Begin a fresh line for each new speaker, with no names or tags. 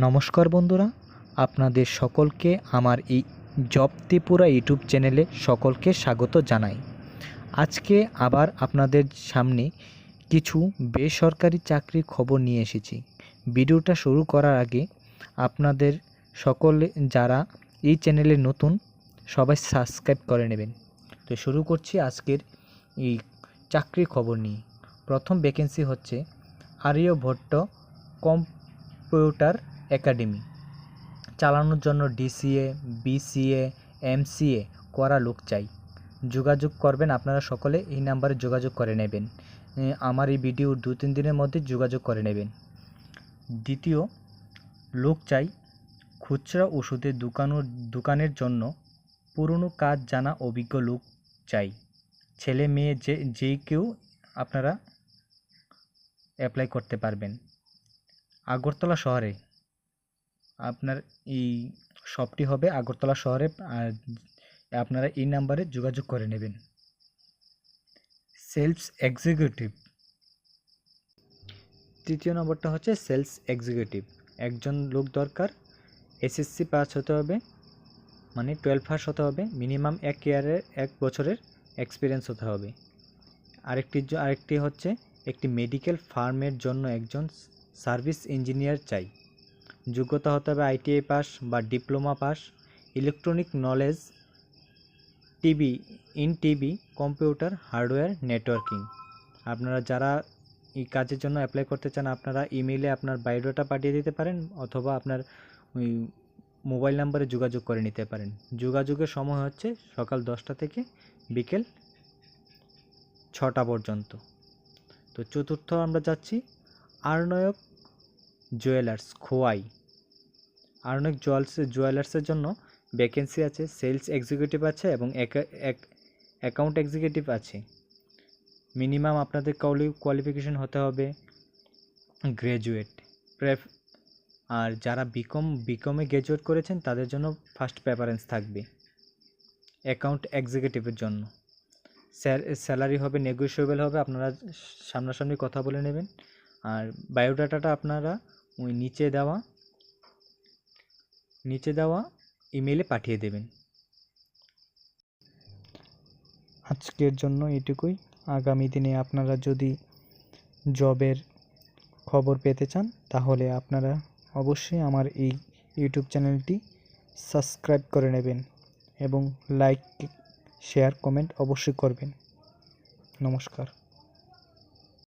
নমস্কার বন্ধুরা, আপনাদের সকলকে আমার এই জব ত্রিপুরা ইউটিউব চ্যানেলে সকলকে স্বাগত জানাই। আজকে আবার আপনাদের সামনে কিছু বেসরকারি চাকরির খবর নিয়ে এসেছি। ভিডিওটা শুরু করার আগে আপনাদের সকলে যারা এই চ্যানেলে নতুন, সবাই সাবস্ক্রাইব করে নেবেন। তো শুরু করছি আজকের এই চাকরির খবর নিয়ে। প্রথম ভ্যাকেন্সি হচ্ছে আর্যভট্ট কম্পিউটার একাডেমি। চালানোর জন্য ডিসিএ, বিসিএ, এমসিএ করা লোক চাই। যোগাযোগ করবেন আপনারা সকলে, এই নাম্বারে যোগাযোগ করে নেবেন। আমার এই ভিডিওর দু তিন দিনের মধ্যে যোগাযোগ করে নেবেন। দ্বিতীয়, লোক চাই খুচরা ওষুধের দোকানও দোকানের জন্য পুরনো কাজ জানা অভিজ্ঞ লোক চাই। ছেলে, মেয়ে যে যেই কেউ আপনারা অ্যাপ্লাই করতে পারবেন। আগরতলা শহরে আপনার এই শপটি হবে আগরতলা শহরে, আর আপনারা এই নাম্বারে যোগাযোগ করে নেবেন। Sales executive. তৃতীয় নম্বরটা হচ্ছে সেলস এক্সিকিউটিভ। একজন লোক দরকার এসএসসি পাস হতে হবে মানে টুয়েলভ পাস হতে হবে মিনিমাম এক ইয়ারের এক বছরের এক্সপিরিয়েন্স হতে হবে। আরেকটি আরেকটি হচ্ছে একটি মেডিকেল ফার্মের জন্য একজন সার্ভিস ইঞ্জিনিয়ার চাই। যোগ্যতা হতে হবে আইটিআই পাস বা diploma pass, electronic knowledge, TV, in TV, computer, hardware, networking. আপনারা যারা এই কাজের জন্য অ্যাপ্লাই করতে চান, আপনারা ইমেইলে আপনার বায়োডাটা পাঠিয়ে দিতে পারেন অথবা আপনার ওই মোবাইল নাম্বারে যোগাযোগ করে নিতে পারেন। যোগাযোগের সময় হচ্ছে সকাল দশটা থেকে বিকেল ছটা পর্যন্ত। তো চতুর্থ আমরা যাচ্ছি, আর্নয়ক জুয়েলার্স, খোয়াই। আর অনেক জুয়েলার্স জুয়েলার্সের জন্য ভ্যাকেন্সি আছে সেলস এক্সিকিউটিভ আছে এবং অ্যাকাউন্ট এক্সিকিউটিভ আছে। মিনিমাম আপনাদের কোয়ালি কোয়ালিফিকেশন হতে হবে গ্র্যাজুয়েট প্রেফ আর যারা বিকম বিকমে গ্র্যাজুয়েট করেছেন, তাদের জন্য ফার্স্ট প্রেফারেন্স থাকবে অ্যাকাউন্ট এক্সিকিউটিভের জন্য। স্যালারি হবে নেগোশিয়েবল হবে, আপনারা সামনাসামনি কথা বলে নেবেন। আর বায়োডাটাটা আপনারা ওই নিচে দেওয়া নিচে দেওয়া ইমেলে পাঠিয়ে দেবেন। আজকের জন্য এটুকুই। আগামী দিনে আপনারা যদি জবের খবর পেতে চান, তাহলে আপনারা অবশ্যই আমার এই ইউটিউব চ্যানেলটি সাবস্ক্রাইব করে নেবেন এবং লাইক, শেয়ার, কমেন্ট অবশ্যই করবেন। নমস্কার।